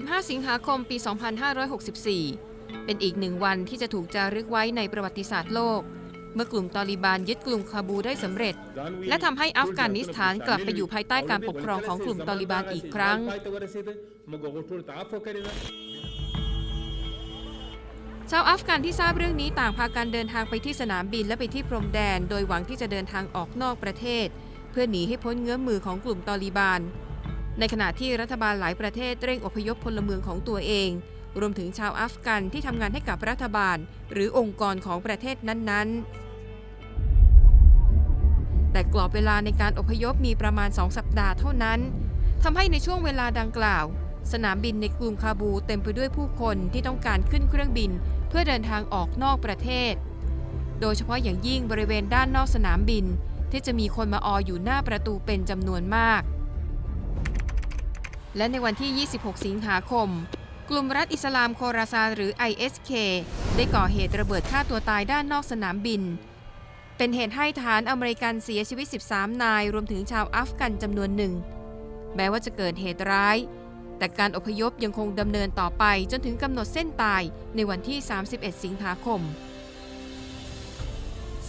15 สิงหาคมปี 2564 เป็นอีกหนึ่งวันที่จะถูกจารึกไว้ในประวัติศาสตร์โลก เมื่อกลุ่มตอลิบานยึดกรุงคาบูได้สำเร็จ และทำให้อัฟกานิสถานกลับไปอยู่ภายใต้การปกครองของกลุ่มตอลิบานอีกครั้ง ชาวอัฟกันที่ทราบเรื่องนี้ต่างพากันเดินทางไปที่สนามบินและไปที่พรมแดน โดยหวังที่จะเดินทางออกนอกประเทศ เพื่อหนีให้พ้นเงื้อมมือของกลุ่มตอลิบาน ในขณะที่รัฐบาลหลายประเทศเร่งอพยพพลเมืองของตัวเอง รวมถึงชาวอัฟกันที่ทำงานให้กับรัฐบาล หรือองค์กรของประเทศนั้นๆ แต่กรอบเวลาในการอพยพมีประมาณ 2 สัปดาห์เท่านั้นทำให้ในช่วงเวลาดังกล่าว สนามบินในกรุงคาบูเต็มไปด้วยผู้คนที่ต้องการขึ้นเครื่องบิน เพื่อเดินทางออกนอกประเทศ โดยเฉพาะอย่างยิ่งบริเวณด้านนอกสนามบิน ที่จะมีคนมาอออยู่หน้าประตูเป็นจำนวนมาก และในวันที่ 26 สิงหาคม กลุ่มรัฐอิสลามโคราซานหรือ ISK ได้ก่อเหตุระเบิดฆ่าตัวตายด้านนอกสนามบิน เป็นเหตุให้ทหารอเมริกันเสียชีวิต 13 นาย รวมถึงชาวอัฟกันจำนวนหนึ่ง แม้ว่าจะเกิดเหตุร้าย แต่การอพยพยังคงดำเนินต่อไปจนถึงกำหนดเส้นตายในวันที่ 31 สิงหาคม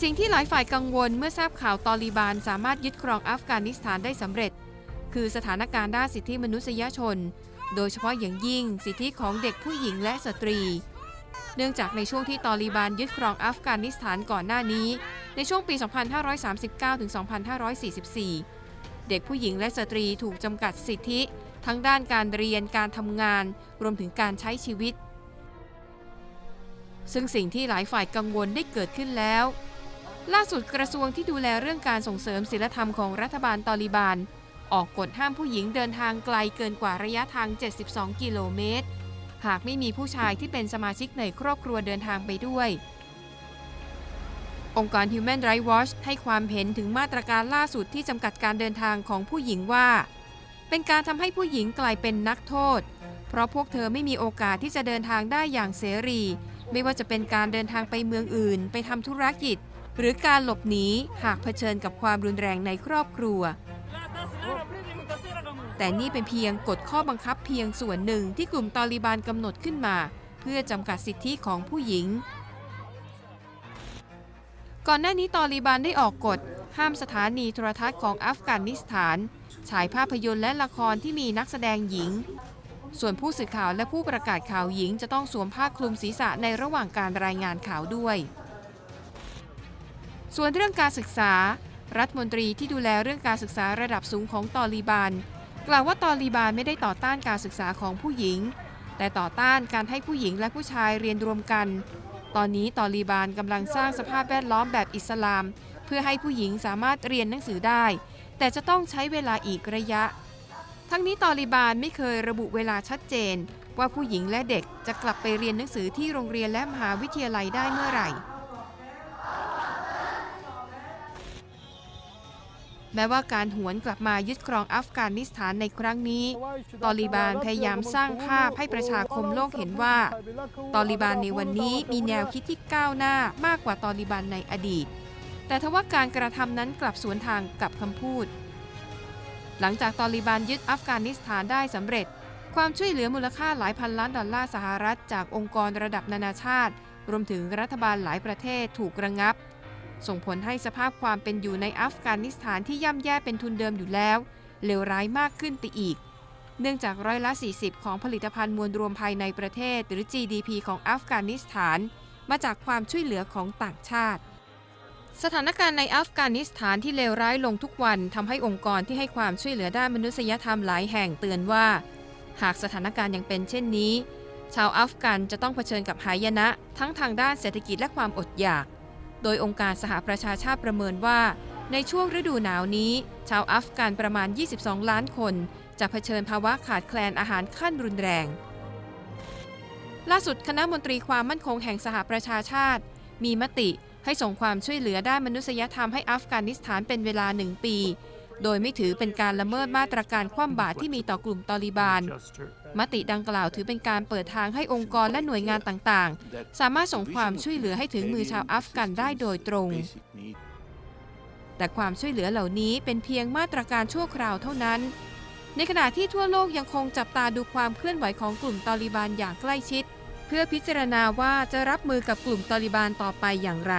สิ่งที่หลายฝ่ายกังวลเมื่อทราบข่าวตอลีบานสามารถยึดครองอัฟกานิสถานได้สำเร็จ คือสถานการณ์ด้านสิทธิมนุษยชน โดยเฉพาะอย่างยิ่งสิทธิของเด็กผู้หญิงและสตรี เนื่องจากในช่วงที่ตอลีบานยึดครองอัฟกานิสถานก่อนหน้านี้ ในช่วงปี 2539 ถึง 2544 เด็กผู้หญิงและสตรีถูกจำกัดสิทธิ ทั้งด้านการเรียนการทำงาน รวมถึงการใช้ชีวิต ซึ่งสิ่งที่หลายฝ่ายกังวลได้เกิดขึ้นแล้วล่าสุดกระทรวงที่ดูแลเรื่องการส่งเสริมศีลธรรมของรัฐบาลตอลิบาน ออกกฎห้ามผู้หญิงเดินทางไกลเกินกว่าระยะทาง 72 กิโลเมตร หากไม่มีผู้ชายที่เป็นสมาชิกในครอบครัวเดินทางไปด้วย องค์กร Human Rights Watch ให้ความเห็นถึงมาตรการล่าสุดที่จำกัดการเดินทางของผู้หญิงว่า เป็นการทำให้ผู้หญิงกลายเป็นนักโทษ เพราะพวกเธอไม่มีโอกาสที่จะเดินทางได้อย่างเสรี ไม่ว่าจะเป็นการเดินทางไปเมืองอื่น ไปทำธุรกิจ หรือการหลบหนีหากเผชิญกับความรุนแรงในครอบครัว แต่นี่เป็นเพียงกฎข้อบังคับเพียงส่วนหนึ่งที่กลุ่มตอลิบานกำหนดขึ้นมา เพื่อจำกัดสิทธิของผู้หญิง ก่อนหน้านี้ตอลิบานได้ออกกฎ ห้ามสถานีโทรทัศน์ของอัฟกานิสถานฉายภาพยนตร์และละครที่มีนักแสดงหญิง ส่วนผู้สื่อข่าวและผู้ประกาศข่าวหญิงจะต้องสวมผ้าคลุมศีรษะในระหว่างการรายงานข่าวด้วย ส่วนเรื่องการศึกษา รัฐมนตรีที่ดูแลเรื่องการศึกษาระดับสูงของตอลีบาน กล่าวว่าตอลีบานไม่ได้ต่อต้านการศึกษาของผู้หญิง แต่ต่อต้านการให้ผู้หญิงและผู้ชายเรียนรวมกัน ตอนนี้ตอลีบานกำลังสร้างสภาพแวดล้อมแบบอิสลาม เพื่อให้ผู้หญิงสามารถเรียนหนังสือได้ แต่จะต้องใช้เวลาอีกระยะ ทั้งนี้ตอลีบานไม่เคยระบุเวลาชัดเจน ว่าผู้หญิงและเด็กจะกลับไปเรียนหนังสือที่โรงเรียนและมหาวิทยาลัยได้เมื่อไหร่ แม้ว่าการหวนกลับมายึดครองอัฟกานิสถานในครั้งนี้ ตอลิบานพยายามสร้างภาพให้ประชาคมโลกเห็นว่า ตอลิบานในวันนี้มีแนวคิดที่ก้าวหน้ามากกว่าตอลิบานในอดีต แต่ทว่าการกระทำนั้นกลับสวนทางกับคำพูด หลังจากตอลิบานยึดอัฟกานิสถานได้สำเร็จ ความช่วยเหลือมูลค่าหลายพันล้านดอลลาร์สหรัฐจากองค์กรระดับนานาชาติ รวมถึงรัฐบาลหลายประเทศถูกระงับ ส่งผลให้สภาพความเป็นอยู่ในอัฟกานิสถานที่ย่ำแย่เป็นทุนเดิมอยู่แล้ว เลวร้ายมากขึ้นไปอีก เนื่องจากร้อยละ 40 ของผลิตภัณฑ์มวลรวมภายในประเทศ หรือ GDP ของอัฟกานิสถาน มาจากความช่วยเหลือของต่างชาติ สถานการณ์ในอัฟกานิสถานที่เลวร้ายลงทุกวันทำให้องค์กรที่ให้ความช่วยเหลือด้านมนุษยธรรมหลายแห่งเตือนว่า หากสถานการณ์ยังเป็นเช่นนี้ ชาวอัฟกันจะต้องเผชิญกับหายนะ ทั้งทางด้านเศรษฐกิจและความอดอยาก โดยองค์การสหประชาชาติประเมินว่า ในช่วงฤดูหนาวนี้ ชาวอัฟกันประมาณ 22 ล้านคน จะเผชิญภาวะขาดแคลนอาหารขั้นรุนแรง ล่าสุดคณะมนตรีความมั่นคงแห่งสหประชาชาติ มีมติให้ส่งความช่วยเหลือด้านมนุษยธรรมให้อัฟกานิสถานเป็นเวลาหนึ่งปี โดยไม่ถือเป็นการละเมิดมาตรการคว่ำบาตรที่มีต่อกลุ่มตอลิบาน มติดังกล่าวถือเป็นการเปิดทางให้องค์กรและหน่วยงานต่างๆ สามารถส่งความช่วยเหลือให้ถึงมือชาวอัฟกันได้โดยตรง แต่ความช่วยเหลือเหล่านี้เป็นเพียงมาตรการชั่วคราวเท่านั้น ในขณะที่ทั่วโลกยังคงจับตาดูความเคลื่อนไหวของกลุ่มตอลิบานอย่างใกล้ชิด เพื่อพิจารณาว่าจะรับมือกับกลุ่มตอลิบานต่อไปอย่างไร